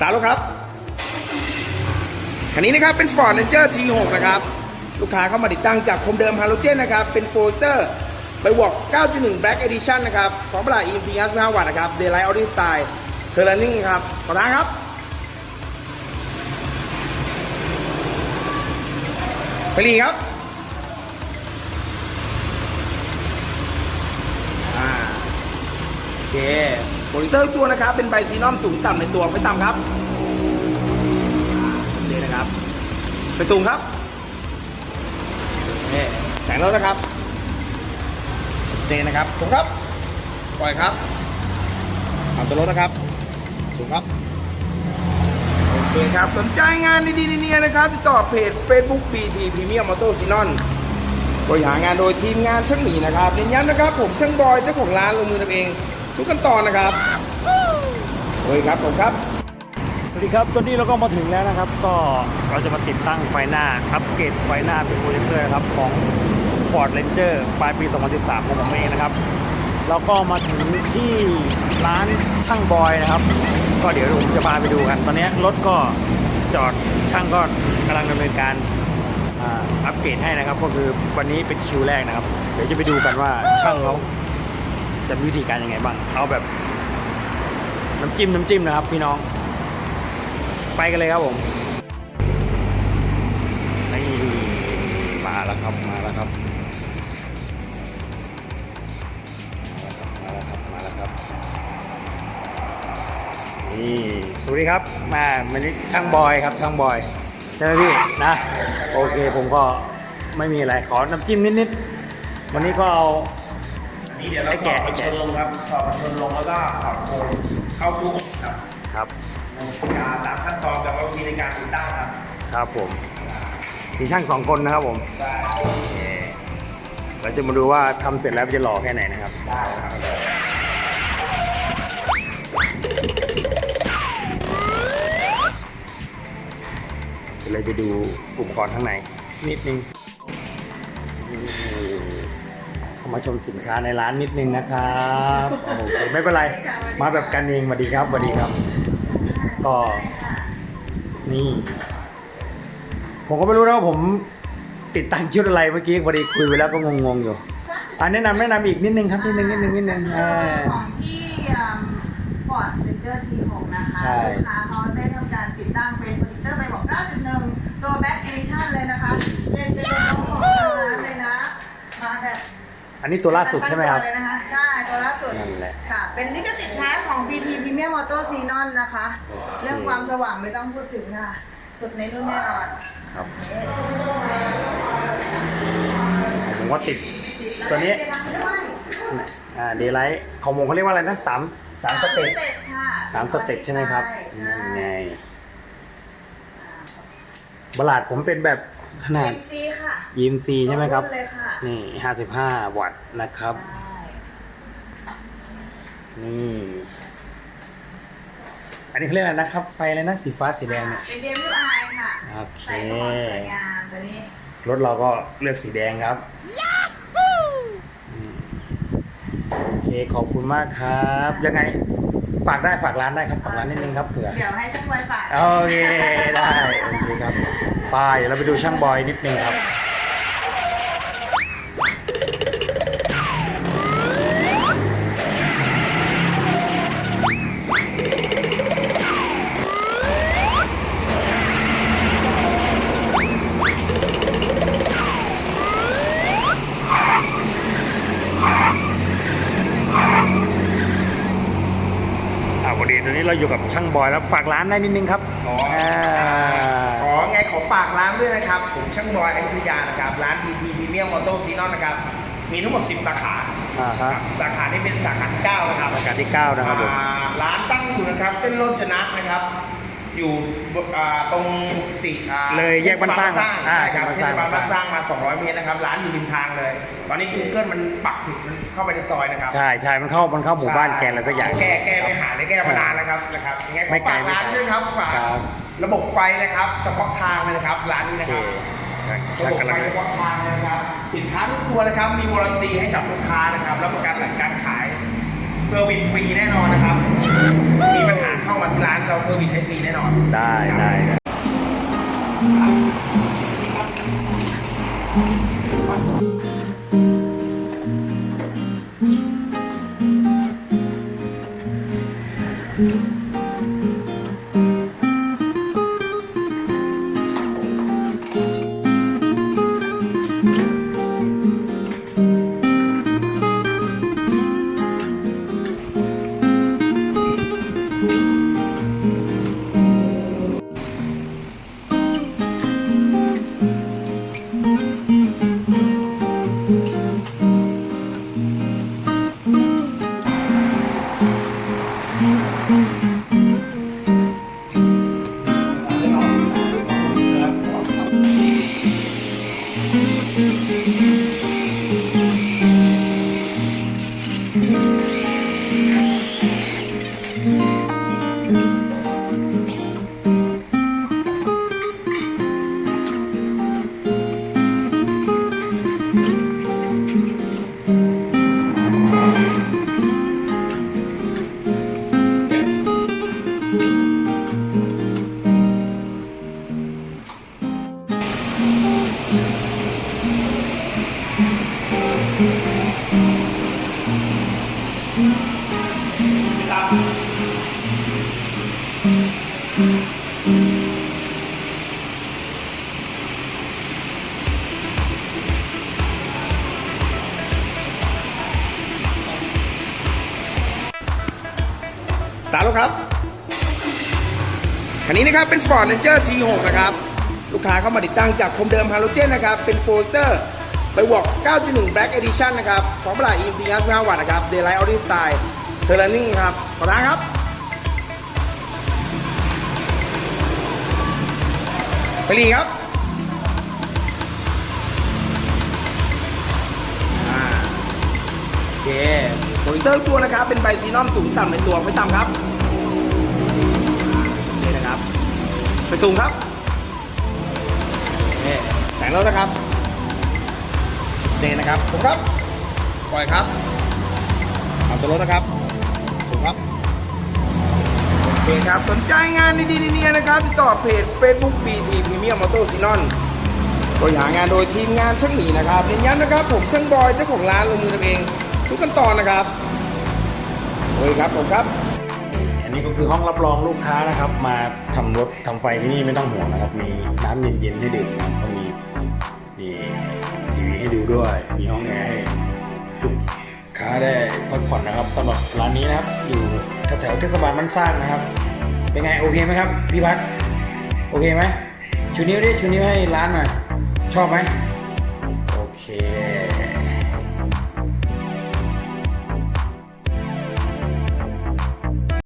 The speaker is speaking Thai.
ตาแล้วครับ คันนี้นะครับเป็น Ford Ranger T6 นะครับ ลูกค้าเข้ามาติดตั้งจากคมเดิมฮาโลเจนนะครับ เป็นโปรเจคเตอร์ไปวอก9.1 Black Edition นะครับของประหลาด EMP 55วัตต์นะครับ Daylight Audi Style t u r n i n g ครับขอท้าครับไปรีครับโอเค นิเตอร์ตัวนะครับเป็นไบซีนอมสูงต่ำในตัวไม่ต่ำครับโอเคนะครับ ไปสูงครับนี่แสงแล้วนะครับชัดเจนนะครับสูงครับปล่อยครับทำตัวรถนะครับ สูงครับโอเคครับสนใจงานดีๆเนี่ยนะครับติดต่อเพจ Facebook BT Premium Auto s i n o n บริหารงานโดยทีมงานช่างหมีนะครับเน้นย้ำนะครับ ผมช่างบอยเจ้าของร้านลงมือทำเอง ทุกขั้นตอนนะครับโอ้ยครับผมครับ สวัสดีครับ ตอนนี้เราก็มาถึงแล้วนะครับ ก็เราจะมาติดตั้งไฟหน้า อัปเกรดไฟหน้าเป็นโปรเจคเตอร์ครับของ Ford Ranger ปลายปี 2013 ของผมเองนะครับ เราก็มาถึงที่ร้านช่างบอยนะครับ ก็เดี๋ยวผมจะพาไปดูกัน ตอนนี้รถก็จอดช่างก็กำลังดำเนินการอัปเกรดให้นะครับ ก็คือวันนี้เป็นคิวแรกนะครับ เดี๋ยวจะไปดูกันว่าช่างเขา จะมีวิธีการยังไงบ้าง เอาแบบ น้ำจิ้มน้ำจิ้มนะครับ พี่น้อง ไปกันเลยครับผมนี่มาแล้วครับมาแล้วครับมาแล้วครับมาแล้วครับนี่สวัสดีครับ มาวันนี้ช่างบอยครับช่างบอยใช่ไหมพี่นะโอเคผมก็ไม่มีอะไรขอน้ำจิ้มนิดๆวันนี้ก็เอา นี่เดี๋ยวเราไอ้ถแกะอดกันชนลงครับถอดกันชนลงแล้วก็ถอดโครงเข้าตู้อบครับครับการตามขั้นตอนกับวิธีในการติดตั้งครับ ครับผม มีช่างสองคนนะครับผมได้โอเคเราจะมาดูว่าทำเสร็จแล้วมันจะหล่อแค่ไหนนะครับ ได้ครับเดี๋ยวเราจะดูอุปกรณ์ข้างในนิดนึง มาชมสินค้าในร้านนิดนึงนะครับโอเคไม่เป็นไร มาแบบกันเองสวัสดีครับสวัสดีครับ ก็นี่ ผมก็ไม่รู้นะว่าผมติดตั้งชุดอะไรเมื่อกี้พอดีคุยไปแล้วก็งงๆอยู่อ่าแนะนำแนะนำอีกนิดนึงครับนิดนึงนิดนึงนิดนึงเอ่อ่าอของที่ฟอร์ดเรนเจอร์ทีหกนะคะใช่ลูกค้าเขาได้ทำการติดตั้งเป็นโปรดิวเตอร์ไปบอก9.1ตัวแบ็กเอชั่นเลยนะคะเป็นเป็นรถของทางร้านเลยนะ มาแบบ อันนี้ตัวล่าสุดใช่ไหมครับเลยนะคะใช่ตัวล่าสุดนั่นแหละค่ะ เป็นลิขสิทธิ์แท้ของ BP Premium Auto Xenon นะคะ เรื่องความสว่างไม่ต้องพูดถึงค่ะ สุดในรุ่นแน่นอนครับ ผมว่าติด ตัวนี้ อ่าเดย์ไลท์ของผมเขาเรียกว่าอะไรนะสามสามสเต็ปค่ะสามสเต็ปใช่ไหมครับใช่นั่นไงบลาดผมเป็นแบบ ขนาด MC ค่ะ EMC ใช่ไหมครับตัวเลยค่ะนี่ห้าสิบห้าวัตต์นะครับใช่นี่ อันนี้เขาเรียกอะไรนะครับ ไฟอะไรนะ สีฟ้าสีแดงเนี่ย เป็น DMI ค่ะโอเค ใส่ของสวยงามตัวนี้รถเราก็เลือกสีแดงครับอืมโอเค ขอบคุณมากครับ ยังไง ฝากได้ฝากร้านได้ครับ ฝากร้านนิดนึงครับเผื่อ เดี๋ยวให้ช่างไวฝาก โอเค ได้ โอเคครับ ไปเดี๋ยวเราไปดูช่างบอยนิดนึงครับอ่าพอดีตอนนี้เราอยู่กับช่างบอยแล้วฝากร้านได้นิดนึงครับ ฝากร้านด้วยนะครับ ผมช่างบอยอยุธยานะครับ ร้าน BT Premium Auto s i n o n นะครับ มีทั้งหมด 10 สาขาอ่าฮะ สาขานี้เป็นสาขาที่9นะครับรายการที่ 9 นะครับผม อ่าร้านตั้งอยู่นะครับ เส้นโรจนะนะครับ อยู่อ่าตรงสี่อ่าเลยแยกบ้านสร้างสร้างอ่าใช่ครับแยเทกศบ้านสร้างบาลบ้านสร้างมา 200 เมตรนะครับ ร้านอยู่ริมทางเลย ตอนนี้ Google มันปักผิดมันเข้าไปในซอยนะครับใช่ใช่มันเข้ามันเข้าหมู่บ้านแกอะไรสักอย่าง แก้แก้ไม่หายเลยแก้มานานแล้วครับนะครับยังไงขไม่อไกลฝากร้านไม่ไกลด้วยครับฝากครับ ระบบไฟนะครับเฉพาะทางเลยนะครับร้านนี้โอนะเคครับช่างระบบกำไฟลังเฉพาะทางเลยนะครับสินค้าทุกตัวนะครับ มีวารันตีให้กับลูกค้านะครับรับประกันหลังการขายเซอร์วิสฟรีแน่นอนนะครับ มีปัญหาเข้ามาที่ร้านเราเซอร์วิสให้ฟรีแน่นอน ได้ได้ได้ ตาร์ทแล้วครับ คันนี้นะครับเป็น Ford Ranger T6 นะครับ ลูกค้าเข้ามาติดตั้งจากคมเดิมฮาโลเจนนะครับ เป็นโปสเตอร์ไปวอก 9.1 Black Edition นะครับของประหลาด EMP 55วัตต์นะครับ Daylight Audi Style t u r n i n g ครับขอท้าครับไปรีครับโอเค โมนิเตอร์ตัวนะครับเป็นไบซีนอนสูงต่ำในตัวไม่ต่ำครับนี่นะครับ ไปสูงครับนี่แสงแล้วนะครับชัดเจนนะครับสูงครับปล่อยครับทำตัวรถนะครับสูงครับโอเคครับสนใจงานดีๆเนี่ยนะครับติดต่อเพจ Facebook BT Premium Motor s i n o n บริหารงานโดยทีมงานช่างหมีนะครับเน้นย้ำนะครับ ผมช่างบอยเจ้าของร้านลงมือทำเอง ทุกขั้นตอนนะครับโอ้ยครับผมครับ อันนี้ก็คือห้องรับรองลูกค้านะครับ มาทำรถทำไฟที่นี่ไม่ต้องห่วงนะครับ มีน้ำเย็นๆให้ดื่มนะครับก็มีมีทีวีให้ดูด้วย มีห้องแอร์ให้ลูกค้าได้พักผ่อนนะครับสำหรับร้านนี้นะครับ อยู่แถวๆเทศบาลบ้านสร้างนะครับ เป็นไงโอเคไหมครับพี่พัฒน์โอเคไหมชูนิ้วดิชูนิ้วให้ร้านหน่อยชอบไหม